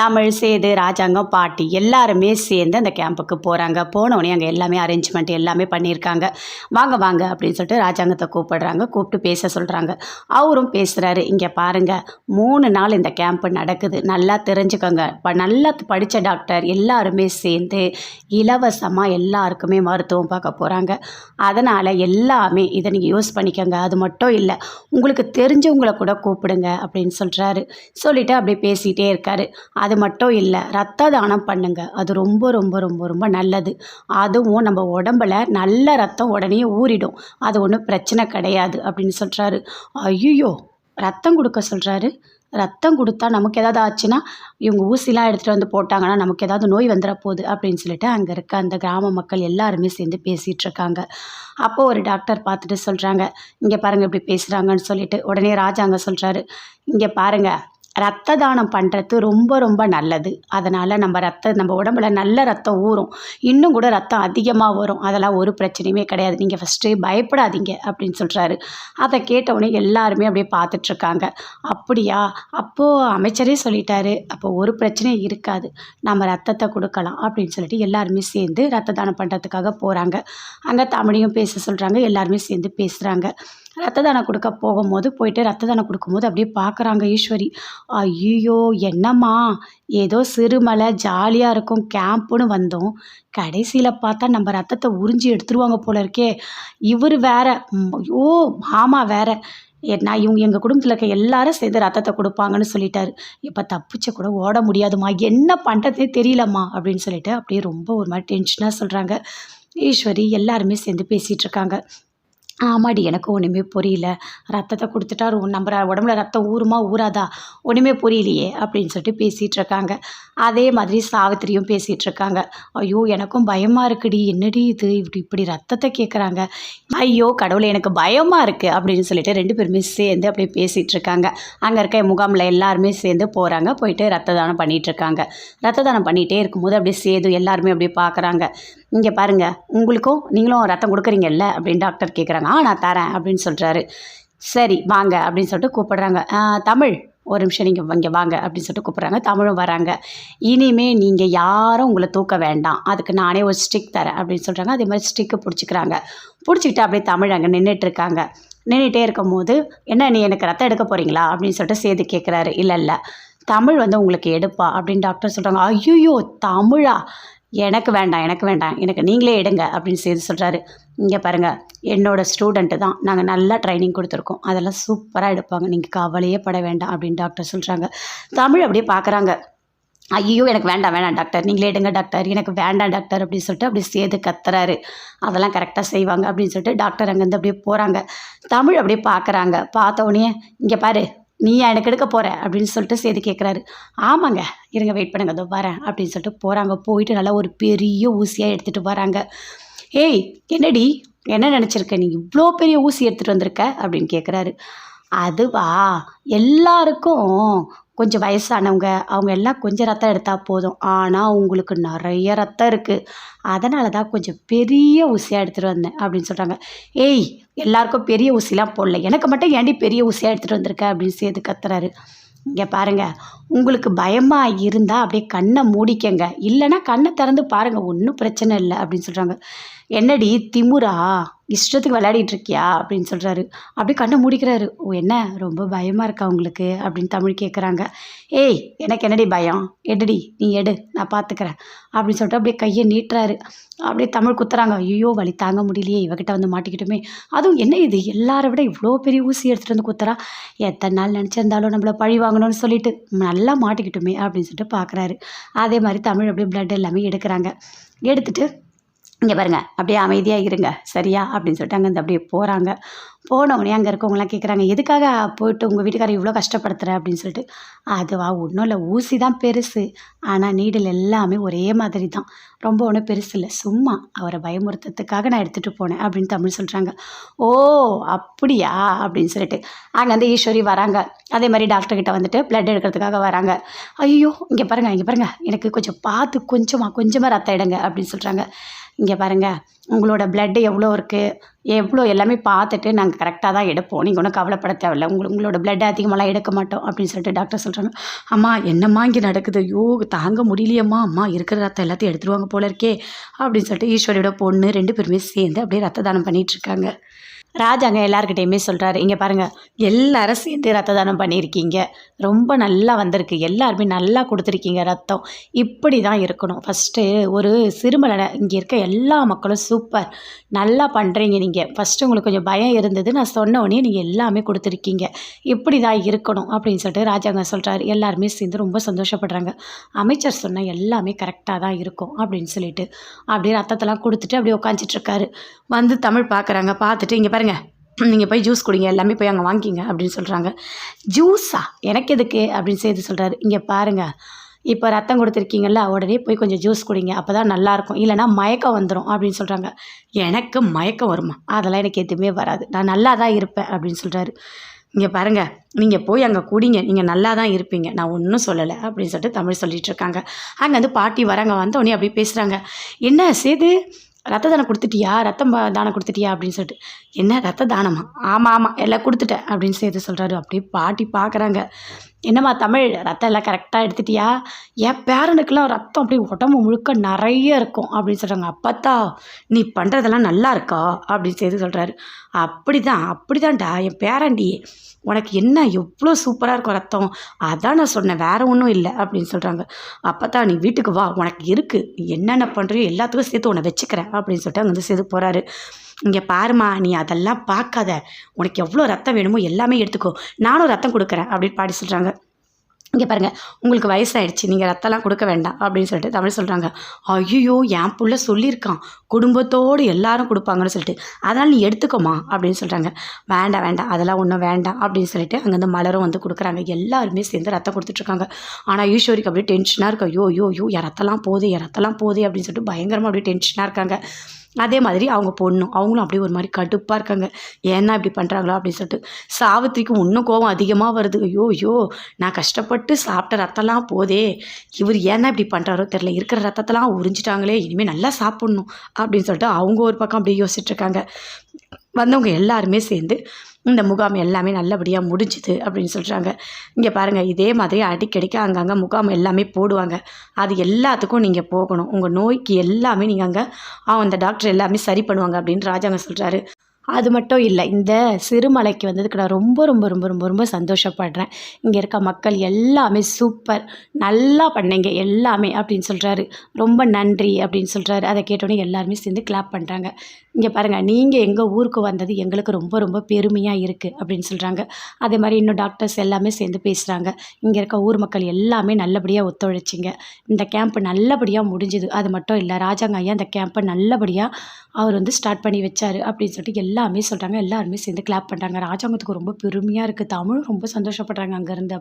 தமிழ் சேது ராஜாங்கம் பாட்டி எல்லாருமே சேர்ந்து அந்த கேம்புக்கு போகிறாங்க போனோடனே அங்கே எல்லாமே அரேஞ்ச்மெண்ட் எல்லாமே பண்ணியிருக்காங்க. வாங்க வாங்க அப்படின்னு சொல்லிட்டு ராஜாங்கத்தை கூப்பிடுறாங்க. கூப்பிட்டு பேச சொல்கிறாங்க அவரும் பேசுகிறாரு இங்கே பாருங்கள் மூணு நாள் இந்த கேம்ப் நடக்குது. நல்லா தெரிஞ்சுக்கோங்க. ப நல்லா படித்த டாக்டர் எல்லாருமே சேர்ந்து இலவசமாக எல்லாருக்குமே மருத்துவம் பார்க்க போகிறாங்க அதனால் எல்லாமே இதை நீங்கள் யூஸ் பண்ணிக்கோங்க. அது மட்டும் இல்லை உங்களுக்கு தெரிஞ்சவங்களை கூட கூப்பிடுங்க அப்படின்னு சொல்கிறாரு சொல்லிவிட்டு அப்படியே பேசிகிட்டே இருக்காரு. அது அது மட்டும் இல்லை ரத்த தானம் பண்ணுங்கள் அது ரொம்ப ரொம்ப ரொம்ப ரொம்ப நல்லது. அதுவும் நம்ம உடம்புல நல்ல ரத்தம் உடனே ஊறிடும். அது ஒன்றும் பிரச்சனை கிடையாது அப்படின்னு சொல்கிறாரு ஐயோ ரத்தம் கொடுக்க சொல்கிறாரு ரத்தம் கொடுத்தா நமக்கு ஏதாவது ஆச்சுன்னா இவங்க ஊசிலாம் எடுத்துகிட்டு வந்து போட்டாங்கன்னா நமக்கு ஏதாவது நோய் வந்துட போகுது அப்படின்னு சொல்லிட்டு அங்கே இருக்க அந்த கிராம மக்கள் எல்லாருமே சேர்ந்து பேசிகிட்டு இருக்காங்க. அப்போது ஒரு டாக்டர் பார்த்துட்டு சொல்கிறாங்க இங்கே பாருங்கள் இப்படி பேசுகிறாங்கன்னு சொல்லிட்டு உடனே ராஜா அங்கே சொல்கிறாரு இங்கே பாருங்கள் ரத்த தானம் பண்ணுறது ரொம்ப ரொம்ப நல்லது. அதனால் நம்ம ரத்த நம்ம உடம்புல நல்ல ரத்தம் ஊறும். இன்னும் கூட ரத்தம் அதிகமாக வரும். அதெல்லாம் ஒரு பிரச்சனையுமே கிடையாது. நீங்கள் ஃபஸ்ட்டு பயப்படாதீங்க அப்படின்னு சொல்கிறாரு அதை கேட்டவுடனே எல்லாருமே அப்படியே பார்த்துட்ருக்காங்க. அப்படியா? அப்போது அமைச்சரே சொல்லிட்டாரு. அப்போ ஒரு பிரச்சனையும் இருக்காது. நம்ம ரத்தத்தை கொடுக்கலாம். அப்படின்னு சொல்லிட்டு எல்லாருமே சேர்ந்து ரத்த தானம் பண்ணுறதுக்காக போகிறாங்க அங்கே தமிழையும் பேச சொல்கிறாங்க எல்லாருமே சேர்ந்து பேசுகிறாங்க ரத்த தானம் கொடுக்க போகும்போது போயிட்டு ரத்த தானம் கொடுக்கும்போது அப்படியே பார்க்குறாங்க ஈஸ்வரி. ஐயோ என்னம்மா? ஏதோ சிறுமலை ஜாலியாக இருக்கும் கேம்ப்புன்னு வந்தோம். கடைசியில் பார்த்தா நம்ம ரத்தத்தை உறிஞ்சி எடுத்துருவாங்க போல இருக்கே. இவர் வேற. ஐயோ மாமா வேற. ஏன்னா இவங்க எங்கள் குடும்பத்தில் இருக்க எல்லாரும் சேர்ந்து ரத்தத்தை கொடுப்பாங்கன்னு சொல்லிட்டாரு. இப்போ தப்பிச்ச கூட ஓட முடியாதும்மா என்ன பண்ணுறதே தெரியலம்மா? அப்படின்னு சொல்லிட்டு அப்படியே ரொம்ப ஒரு மாதிரி டென்ஷனாக சொல்கிறாங்க ஈஸ்வரி எல்லாருமே சேர்ந்து பேசிகிட்டு இருக்காங்க. ஆமாடி எனக்கு ஒன்றுமே புரியல. ரத்தத்தை கொடுத்துட்டா நம்ம உடம்புல ரத்தம் ஊறுமா ஊறாதா? ஒன்றுமே புரியலையே அப்படின்னு சொல்லிட்டு பேசிகிட்டு இருக்காங்க. அதே மாதிரி சாவித்திரியும் பேசிகிட்டு இருக்காங்க. ஐயோ எனக்கும் பயமாக இருக்குடி. என்னடி இது? இப்படி இப்படி ரத்தத்தை கேட்குறாங்க ஐயோ கடவுளை எனக்கு பயமாக இருக்குது அப்படின்னு சொல்லிட்டு ரெண்டு பேருமே சேர்ந்து அப்படியே பேசிகிட்டு இருக்காங்க. அங்கே இருக்க முகாமில் எல்லாருமே சேர்ந்து போகிறாங்க போயிட்டு ரத்த தானம் பண்ணிகிட்டு இருக்காங்க. ரத்த தானம் பண்ணிகிட்டே இருக்கும்போது அப்படியே சேது எல்லாருமே அப்படியே பார்க்குறாங்க இங்கே பாருங்கள் உங்களுக்கும் நீங்களும் ரத்தம் கொடுக்குறீங்கல்ல அப்படின்னு டாக்டர் கேட்குறாங்க ஆ நான் தரேன் அப்படின்னு சொல்கிறாரு சரி வாங்க அப்படின்னு சொல்லிட்டு கூப்பிடுறாங்க. தமிழ் ஒரு நிமிஷம் நீங்கள் இங்கே வாங்க அப்படின்னு சொல்லிட்டு கூப்பிட்றாங்க. தமிழும் வராங்க. இனிமே நீங்கள் யாரும் உங்களை தூக்க வேண்டாம். அதுக்கு நானே ஒரு ஸ்டிக் தரேன் அப்படின்னு சொல்கிறாங்க அதே மாதிரி ஸ்டிக்கு பிடிச்சிக்கிறாங்க. பிடிச்சிக்கிட்டு அப்படியே தமிழ் அங்கே நின்றுட்டு இருக்காங்க. நின்றுட்டே இருக்கும்போது என்ன நீ எனக்கு ரத்தம் எடுக்க போகிறீங்களா அப்படின்னு சொல்லிட்டு சேது கேட்குறாரு இல்லை இல்லை. தமிழ் வந்து உங்களுக்கு எடுப்பா அப்படின்னு டாக்டர் சொல்கிறாங்க ஐயோ தமிழா? எனக்கு வேண்டாம் எனக்கு வேண்டாம் எனக்கு நீங்களே எடுங்க அப்படின்னு செய்து சொல்கிறாரு இங்கே பாருங்கள் என்னோடய ஸ்டூடெண்ட்டு தான் நாங்கள் நல்லா ட்ரைனிங் கொடுத்துருக்கோம். அதெல்லாம் சூப்பராக எடுப்பாங்க. நீங்கள் கவலையே பட வேண்டாம் அப்படின்னு டாக்டர் சொல்கிறாங்க தமிழ் அப்படியே பார்க்குறாங்க ஐயோ எனக்கு வேண்டாம் வேண்டாம் டாக்டர் நீங்களே எடுங்க டாக்டர் எனக்கு வேண்டாம் டாக்டர் அப்படின்னு சொல்லிட்டு அப்படி சேது கத்துறாரு. அதெல்லாம் கரெக்டாக செய்வாங்க அப்படின்னு சொல்லிட்டு டாக்டர் அங்கேருந்து அப்படியே போகிறாங்க தமிழ் அப்படியே பார்க்குறாங்க பார்த்த உடனே இங்கே பாரு நீ எனக்கு எடுக்க போகிற அப்படின்னு சொல்லிட்டு சேது கேட்குறாரு ஆமாங்க. இருங்க வெயிட் பண்ணுங்க. அதோ வரேன் அப்படின்னு சொல்லிட்டு போகிறாங்க போயிட்டு நல்லா ஒரு பெரிய ஊசியாக எடுத்துகிட்டு வராங்க. ஏய் என்னடி? என்ன நினச்சிருக்க? நீ இவ்வளோ பெரிய ஊசி எடுத்துகிட்டு வந்திருக்க? அப்படின்னு கேட்குறாரு அதுவா? எல்லாருக்கும் கொஞ்சம் வயசானவங்க அவங்க எல்லாம் கொஞ்சம் ரத்தம் எடுத்தால் போதும். ஆனால் உங்களுக்கு நிறைய ரத்தம் இருக்குது அதனால தான் கொஞ்சம் பெரிய ஊசியாக எடுத்துகிட்டு வந்தேன் அப்படின்னு சொல்கிறாங்க ஏய் எல்லாருக்கும் பெரிய ஊசிலாம் போடல. எனக்கு மட்டும் ஏன்டி பெரிய ஊசியாக எடுத்துகிட்டு வந்திருக்க அப்படின்னு சேர்த்து கத்துறாரு. இங்கே பாருங்க உங்களுக்கு பயமாக இருந்தால் அப்படியே கண்ணை மூடிக்கங்க. இல்லைன்னா கண்ணை திறந்து பாருங்கள் ஒன்றும் பிரச்சனை இல்லை அப்படின்னு சொல்கிறாங்க என்னடி திமுறா? இஷ்டத்துக்கு விளையாடிட்டு இருக்கியா அப்படின்னு சொல்கிறாரு அப்படியே கண்ணை மூடிக்கிறாரு. ஓ என்ன? ரொம்ப பயமாக இருக்கா உங்களுக்கு? அப்படின்னு தமிழ் கேட்குறாங்க ஏய் எனக்கு என்னடி பயம்? எடுடி நீ எடு நான் பார்த்துக்கிறேன் அப்படின்னு சொல்லிட்டு அப்படியே கையை நீட்டுறாரு. அப்படியே தமிழ் குத்துறாங்க. ஐயோ வழி தாங்க முடியலையே இவகிட்ட வந்து மாட்டிக்கிட்டுமே. அதுவும் என்ன இது? எல்லாரை விட இவ்வளோ பெரிய ஊசி எடுத்துகிட்டு வந்து குத்துறா? எத்தனை நாள் நினச்சிருந்தாலும் நம்மளை பழி வாங்கணும்னு சொல்லிட்டு நல்லா மாட்டிக்கிட்டுமே அப்படின்னு சொல்லிட்டு பார்க்குறாரு அதே மாதிரி தமிழ் அப்படியே ப்ளட் எல்லாமே எடுக்கிறாங்க. எடுத்துட்டு இங்கே பாருங்க அப்படியே அமைதியாக இருங்க சரியா? அப்படின்னு சொல்லிட்டு அங்கேருந்து அப்படியே போகிறாங்க போனவனே அங்கே இருக்கவங்களாம் கேட்குறாங்க எதுக்காக போயிட்டு உங்கள் வீட்டுக்காரர் இவ்வளோ கஷ்டப்படுத்துகிற அப்படின்னு சொல்லிட்டு அதுவா ஒன்றும் இல்லை ஊசி தான் பெருசு. ஆனால் நீடில் எல்லாமே ஒரே மாதிரி தான். ரொம்ப ஒன்றும் பெருசு இல்லை சும்மா அவரை பயமுறுத்தத்துக்காக நான் எடுத்துகிட்டு போனேன் அப்படின்னு தமிழ் சொல்கிறாங்க ஓ அப்படியா? அப்படின்னு சொல்லிட்டு அங்கே வந்து ஈஸ்வரி வராங்க. அதே மாதிரி டாக்டர்கிட்ட வந்துட்டு பிளட் எடுக்கிறதுக்காக வராங்க. ஐயோ இங்கே பாருங்கள் இங்கே பாருங்கள் எனக்கு கொஞ்சம் பார்த்து கொஞ்சமாக கொஞ்சமாக ரத்தம் இடங்க அப்படின்னு சொல்கிறாங்க இங்கே பாருங்கள் உங்களோட பிளட்டு எவ்வளோ இருக்குது எவ்வளோ எல்லாமே பார்த்துட்டு நாங்கள் கரெக்டாக தான் எடுப்போம். நீங்கள் ஒன்றும் கவலைப்பட தேவையில்ல. உங்களுக்கு உங்களோட பிளட் அதிகமாகலாம் எடுக்க மாட்டோம் அப்படின்னு சொல்லிட்டு டாக்டர் சொல்கிறாங்க அம்மா என்னம்மா இங்கே நடக்குது? ஐயோ தாங்க முடியலையம்மா. அம்மா இருக்கிற ரத்தம் எல்லாத்தையும் எடுத்துருவாங்க போல இருக்கே அப்படின்னு சொல்லிட்டு ஈஸ்வரியோட பொண்ணு ரெண்டு பேருமே சேர்ந்து அப்படியே ரத்த தானம் பண்ணிகிட்ருக்காங்க ராஜாங்க எல்லாருக்கிட்டையுமே சொல்கிறாரு இங்கே பாருங்கள் எல்லாரும் சேர்ந்து ரத்த தானம் பண்ணியிருக்கீங்க. ரொம்ப நல்லா வந்திருக்கு. எல்லாருமே நல்லா கொடுத்துருக்கீங்க ரத்தம். இப்படி தான் இருக்கணும். ஃபஸ்ட்டு ஒரு சிறுமலனை இங்கே இருக்க எல்லா மக்களும் சூப்பர் நல்லா பண்ணுறீங்க நீங்கள் ஃபஸ்ட்டு உங்களுக்கு கொஞ்சம் பயம் இருந்தது. நான் சொன்ன உடனே நீங்கள் எல்லாமே கொடுத்துருக்கீங்க. இப்படி தான் இருக்கணும். அப்படின்னு சொல்லிட்டு ராஜாங்க சொல்கிறாரு எல்லாருமே சேர்ந்து ரொம்ப சந்தோஷப்படுறாங்க. அமைச்சர் சொன்ன எல்லாமே கரெக்டாக தான் இருக்கும் அப்படின்னு சொல்லிட்டு அப்படியே ரத்தத்தெல்லாம் கொடுத்துட்டு அப்படியே உட்காந்துட்டு இருக்காரு. வந்து தமிழ் பார்க்குறாங்க பார்த்துட்டு இங்கே பாருங்கள் நீங்கள் போய் ஜூஸ் குடிங்க எல்லாமே போய் அங்கே வாங்கிக்கிங்க அப்படின்னு சொல்கிறாங்க ஜூஸா எனக்கு எதுக்கு? அப்படின்னு சேர்த்து சொல்கிறாரு இங்கே பாருங்கள் இப்போ ரத்தம் கொடுத்துருக்கீங்கல்ல உடனே போய் கொஞ்சம் ஜூஸ் குடிங்க அப்போ தான் நல்லாயிருக்கும் இல்லைனா மயக்கம் வந்துடும் அப்படின்னு சொல்கிறாங்க எனக்கு மயக்கம் வருமா? அதெல்லாம் எனக்கு எதுவுமே வராது. நான் நல்லா தான் இருப்பேன் அப்படின்னு சொல்கிறாரு இங்கே பாருங்கள் நீங்கள் போய் அங்கே குடிங்க. நீங்கள் நல்லா தான் இருப்பீங்க. நான் ஒன்றும் சொல்லலை அப்படின்னு சொல்லிட்டு தமிழ் சொல்லிகிட்ருக்காங்க அங்கே வந்து பாட்டி வராங்க. வந்தோடனே அப்படியே பேசுகிறாங்க என்ன சேது? ரத்த தானம் கொடுத்துட்டியா? ரத்தம் தானம் கொடுத்துட்டியா? அப்படின்னு சொல்லிட்டு என்ன ரத்த தானமா ஆமாம் ஆமாம் எல்லாம் கொடுத்துட்டேன் அப்படின்னு சேர்த்து சொல்கிறாரு அப்படியே பாட்டி பார்க்குறாங்க என்னம்மா தமிழ்? ரத்தம் எல்லாம் கரெக்டாக எடுத்துட்டியா? என் பேரனுக்கெல்லாம் ரத்தம் அப்படியே உடம்பு முழுக்க நிறைய இருக்கும் அப்படின்னு சொல்கிறாங்க அப்பத்தா நீ பண்ணுறதெல்லாம் நல்லா இருக்கா? அப்படின்னு சேர்த்து சொல்கிறாரு அப்படி தான் அப்படி தான்டா என் பேரண்டி உனக்கு என்ன எவ்வளோ சூப்பராக இருக்கும் ரத்தம்? அதான் நான் சொன்னேன் வேறு ஒன்றும் இல்லை அப்படின்னு சொல்கிறாங்க அப்பத்தா நீ வீட்டுக்கு வா. உனக்கு இருக்குது நீ என்னென்ன பண்ணுறியோ எல்லாத்துக்கும் சேர்த்து உன்னை வச்சுக்கிறேன் அப்படின்னு சொல்லிட்டு அங்கே வந்து சேர்த்து போகிறாரு இங்கே பாருமா நீ அதெல்லாம் பார்க்காத. உனக்கு எவ்வளோ ரத்தம் வேணுமோ எல்லாமே எடுத்துக்கோ. நானும் ரத்தம் கொடுக்குறேன் அப்படின்னு பாடி சொல்கிறாங்க இங்கே பாருங்கள் உங்களுக்கு வயசாகிடுச்சு நீங்கள் ரத்தம்லாம் கொடுக்க வேண்டாம் அப்படின்னு சொல்லிட்டு தமிழ் சொல்கிறாங்க ஐயோ என் புள்ள சொல்லியிருக்கான். குடும்பத்தோடு எல்லாரும் கொடுப்பாங்கன்னு சொல்லிட்டு. அதனால் நீ எடுத்துக்கோமா அப்படின்னு சொல்கிறாங்க வேண்டாம் வேண்டாம் அதெல்லாம் ஒன்றும் வேண்டாம் அப்படின்னு சொல்லிட்டு அங்கேருந்து மலரும் வந்து கொடுக்குறாங்க. எல்லாருமே சேர்ந்து ரத்தம் கொடுத்துட்ருக்காங்க. ஆனால் ஈஸ்வரிக்கு அப்படியே டென்ஷனாக இருக்கு. ஐயோ ஐயோ ஐயோ என் ரத்தம்லாம் போகுது என் ரத்தம்லாம் போகுது அப்படின்னு சொல்லிட்டு பயங்கரமாக அப்படியே டென்ஷனாக இருக்காங்க. அதே மாதிரி அவங்க பொண்ணும் அவங்களும் அப்படியே ஒரு மாதிரி கடுப்பாக இருக்காங்க. ஏன்னா இப்படி பண்ணுறாங்களா அப்படின்னு சொல்லிட்டு சாவித்திரிக்கு இன்னும் கோவம் அதிகமாக வருது. ஐயோ ஐயோ நான் கஷ்டப்பட்டு சாப்பிட்ட ரத்தம்லாம் போதே இவர் ஏன்னா இப்படி பண்ணுறாரோ தெரில இருக்கிற ரத்தத்தெல்லாம் உறிஞ்சிட்டாங்களே இனிமேல் நல்லா சாப்பிட்ணும் அப்படின்னு சொல்லிட்டு அவங்க ஒரு பக்கம் அப்படியே யோசிச்சுட்ருக்காங்க வந்தவங்க எல்லாருமே சேர்ந்து இந்த முகாம் எல்லாமே நல்லபடியாக முடிஞ்சுது அப்படின்னு சொல்கிறாங்க இங்கே பாருங்கள் இதே மாதிரி அடிக்கடிக்கு அங்கங்கே முகாம் எல்லாமே போடுவாங்க. அது எல்லாத்துக்கும் நீங்கள் போகணும். உங்கள் நோய்க்கு எல்லாமே நீங்கள் அங்கே அந்த டாக்டர் எல்லாமே சரி பண்ணுவாங்க அப்படின்னு ராஜாங்க சொல்கிறாரு அது மட்டும் இல்லை இந்த சிறுமலைக்கு வந்ததுக்கு நான் ரொம்ப ரொம்ப ரொம்ப ரொம்ப ரொம்ப சந்தோஷப்படுறேன். இங்கே இருக்க மக்கள் எல்லாமே சூப்பர் நல்லா பண்ணீங்க எல்லாமே அப்படின்னு சொல்கிறாரு ரொம்ப நன்றி அப்படின்னு சொல்கிறாரு அதை கேட்டோடனே எல்லாருமே சேர்ந்து கிளாப் பண்ணுறாங்க இங்கே பாருங்கள் நீங்கள் எங்கள் ஊருக்கு வந்தது எங்களுக்கு ரொம்ப ரொம்ப பெருமையாக இருக்குது அப்படின்னு சொல்கிறாங்க அதே மாதிரி இன்னும் டாக்டர்ஸ் எல்லாமே சேர்ந்து பேசுகிறாங்க இங்கே இருக்க ஊர் மக்கள் எல்லாமே நல்லபடியாக ஒத்துழைச்சிங்க. இந்த கேம்ப் நல்லபடியாக முடிஞ்சுது. அது மட்டும் இல்லை ராஜாங்க ஐயா இந்த கேம்பை நல்லபடியாக அவர் வந்து ஸ்டார்ட் பண்ணி வச்சார் அப்படின்னு சொல்லிட்டு எல்லாமே சொல்கிறாங்க எல்லாருமே சேர்ந்து கிளாப் பண்ணுறாங்க ராஜாங்கத்துக்கு ரொம்ப பெருமையாக இருக்குது தமிழும் ரொம்ப சந்தோஷப்படுறாங்க அங்கேருந்து.